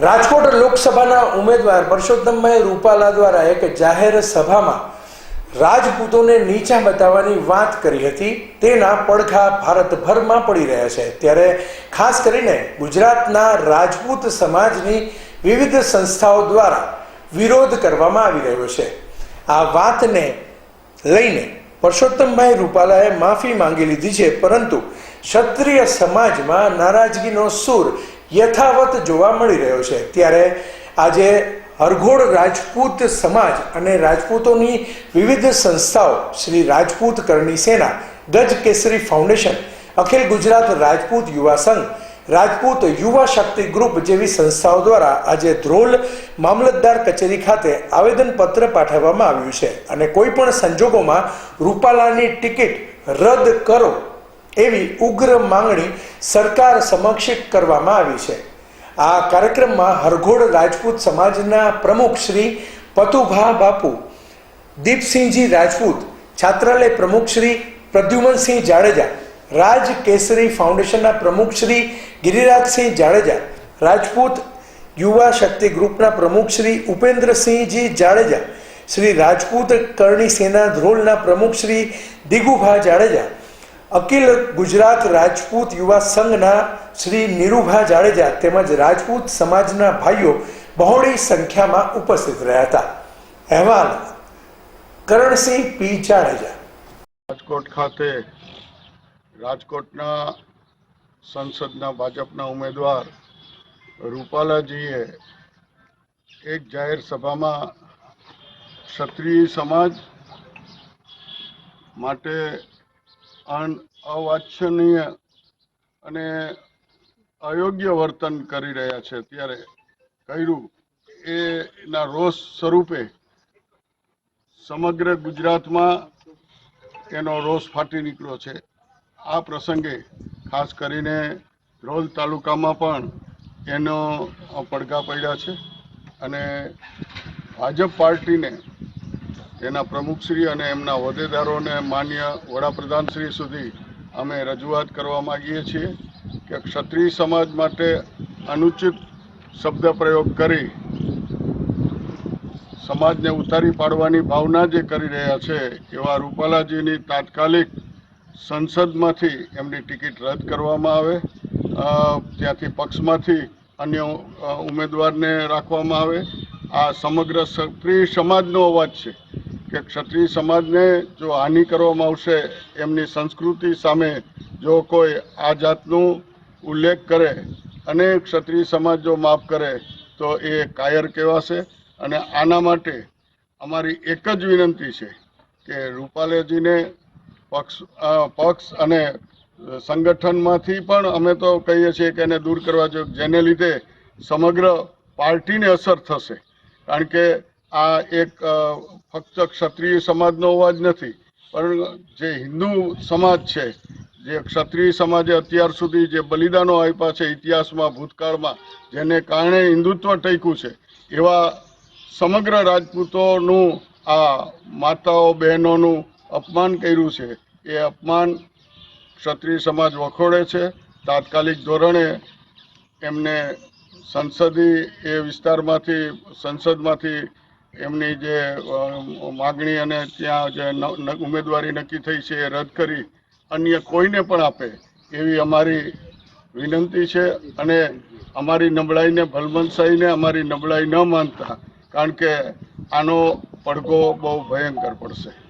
રાજકોટ લોકસભાના ઉમેદવાર પરસોત્તમભાઈ રૂપાલા દ્વારા એક જાહેર સભામાં રાજપૂતોને નીચા બતાવવાની વાત કરી હતી. તેના પડઘા ભારતભરમાં પડી રહ્યા છે. ત્યારે ખાસ કરીને ગુજરાતના રાજપૂત સમાજની વિવિધ સંસ્થાઓ દ્વારા વિરોધ કરવામાં આવી રહ્યો છે. આ વાતને લઈને પરસોત્તમભાઈ રૂપાલાએ માફી માંગી લીધી છે. પરંતુ ક્ષત્રિય સમાજમાં નારાજગીનો સૂર યથાવત જોવા મળી રહ્યો છે. ત્યારે આજે હરઘોડ રાજપૂત સમાજ અને રાજપૂતોની વિવિધ સંસ્થાઓ શ્રી રાજપૂત કરણી સેના, ગજ કેસરી ફાઉન્ડેશન, અખિલ ગુજરાત રાજપૂત યુવા સંઘ, રાજપૂત યુવા શક્તિ ગ્રુપ જેવી સંસ્થાઓ દ્વારા આજે ધ્રોલ મામલતદાર કચેરી ખાતે આવેદનપત્ર પાઠવવામાં આવ્યું છે. અને કોઈ પણ સંજોગોમાં રૂપાલાની ટિકિટ રદ કરો. એવી ઉગ્ર માંગણી સરકાર સમક્ષ કરવામાં આવી છે. આ કાર્યક્રમમાં હરઘોડ રાજપૂત સમાજના પ્રમુખ શ્રી પતુભા બાપુ, દીપસિંહજી રાજપૂત, છાત્રાલય પ્રમુખ શ્રી પ્રદ્યુમનસિંહ જાડેજા, રાજ કેસરી ફાઉન્ડેશનના પ્રમુખ શ્રી ગિરિરાજસિંહ જાડેજા, રાજપૂત યુવા શક્તિ ગ્રુપના પ્રમુખ શ્રી ઉપેન્દ્રસિંહજી જાડેજા, શ્રી રાજપૂત કરણી સેના ધ્રોલના પ્રમુખ શ્રી દિગુભા જાડેજા અખિલ ગુજરાત રાજપૂત યુવા સંઘના શ્રી નીરુભા જાડેજા તેમજ રાજપૂત સમાજના ભાઈઓ બહોળી સંખ્યામાં ઉપસ્થિત રહ્યા હતા. અહેવાલ કરણસિંહ પી જાડેજા. રાજકોટ ખાતે રાજકોટના સંસદના ભાજપના ઉમેદવાર રૂપાલાજીએ એક જાહેર સભામાં ક્ષત્રિય સમાજ માટે અન અવાંછનીય અને અયોગ્ય વર્તન કરી રહ્યા છે. ત્યારે કર્યું એના રોષ સ્વરૂપે સમગ્ર ગુજરાતમાં એનો રોષ ફાટી નીકળ્યો છે. આ પ્રસંગે ખાસ કરીને ધ્રોલ તાલુકામાં પણ એનો પડઘા પડ્યા છે અને ભાજપ પાર્ટીને એના પ્રમુખશ્રી અને એમના હોદ્દેદારોને માન્ય વડાપ્રધાનશ્રી સુધી અમે રજૂઆત કરવા માગીએ છીએ કે ક્ષત્રિય સમાજ માટે અનુચિત શબ્દ પ્રયોગ કરી સમાજને ઉતારી પાડવાની ભાવના જે કરી રહ્યા છે, એવા રૂપાલાજીની તાત્કાલિક સંસદમાંથી એમની ટિકિટ રદ કરવામાં આવે. ત્યાંથી પક્ષમાંથી અન્ય ઉમેદવારને રાખવામાં આવે. આ સમગ્ર ક્ષત્રિય સમાજનો અવાજ છે. કે ક્ષત્રિય સમાજને જો હાનિ કરવામાં આવશે, એમની સંસ્કૃતિ સામે જો કોઈ આ જાતનું ઉલ્લેખ કરે અને ક્ષત્રિય સમાજ જો માફ કરે, તો એ કાયર કહેવાશે. અને આના માટે અમારી એક જ વિનંતી છે કે રૂપાલેજીને પક્ષ પક્ષ અને સંગઠનમાંથી પણ અમે તો કહીએ છીએ કે એને દૂર કરવા જોઈએ. જેને લીધે સમગ્ર પાર્ટીને અસર થશે. કારણ કે આ એક ફક્ત ક્ષત્રિય સમાજનો અવાજ નથી, પણ જે હિન્દુ સમાજ છે, જે ક્ષત્રિય સમાજે અત્યાર સુધી જે બલિદાનો આપ્યા છે ઇતિહાસમાં, ભૂતકાળમાં, જેને કારણે હિન્દુત્વ ટક્યું છે, એવા સમગ્ર રાજપૂતોનું, આ માતાઓ, બહેનોનું અપમાન કર્યું છે. એ અપમાન ક્ષત્રિય સમાજ વખોડે છે. તાત્કાલિક ધોરણે એમને સંસદી એ વિસ્તારમાંથી, સંસદમાંથી એમની જે માગણી અને ત્યાં જે ઉમેદવારી નક્કી થઈ છે એ રદ કરી અન્ય કોઈને પણ આપે એવી અમારી વિનંતી છે અને અમારી નબળાઈને ભલમનસાઈને અમારી નબળાઈ ન માનતા, કારણ કે આનો પડઘો બહુ ભયંકર પડશે.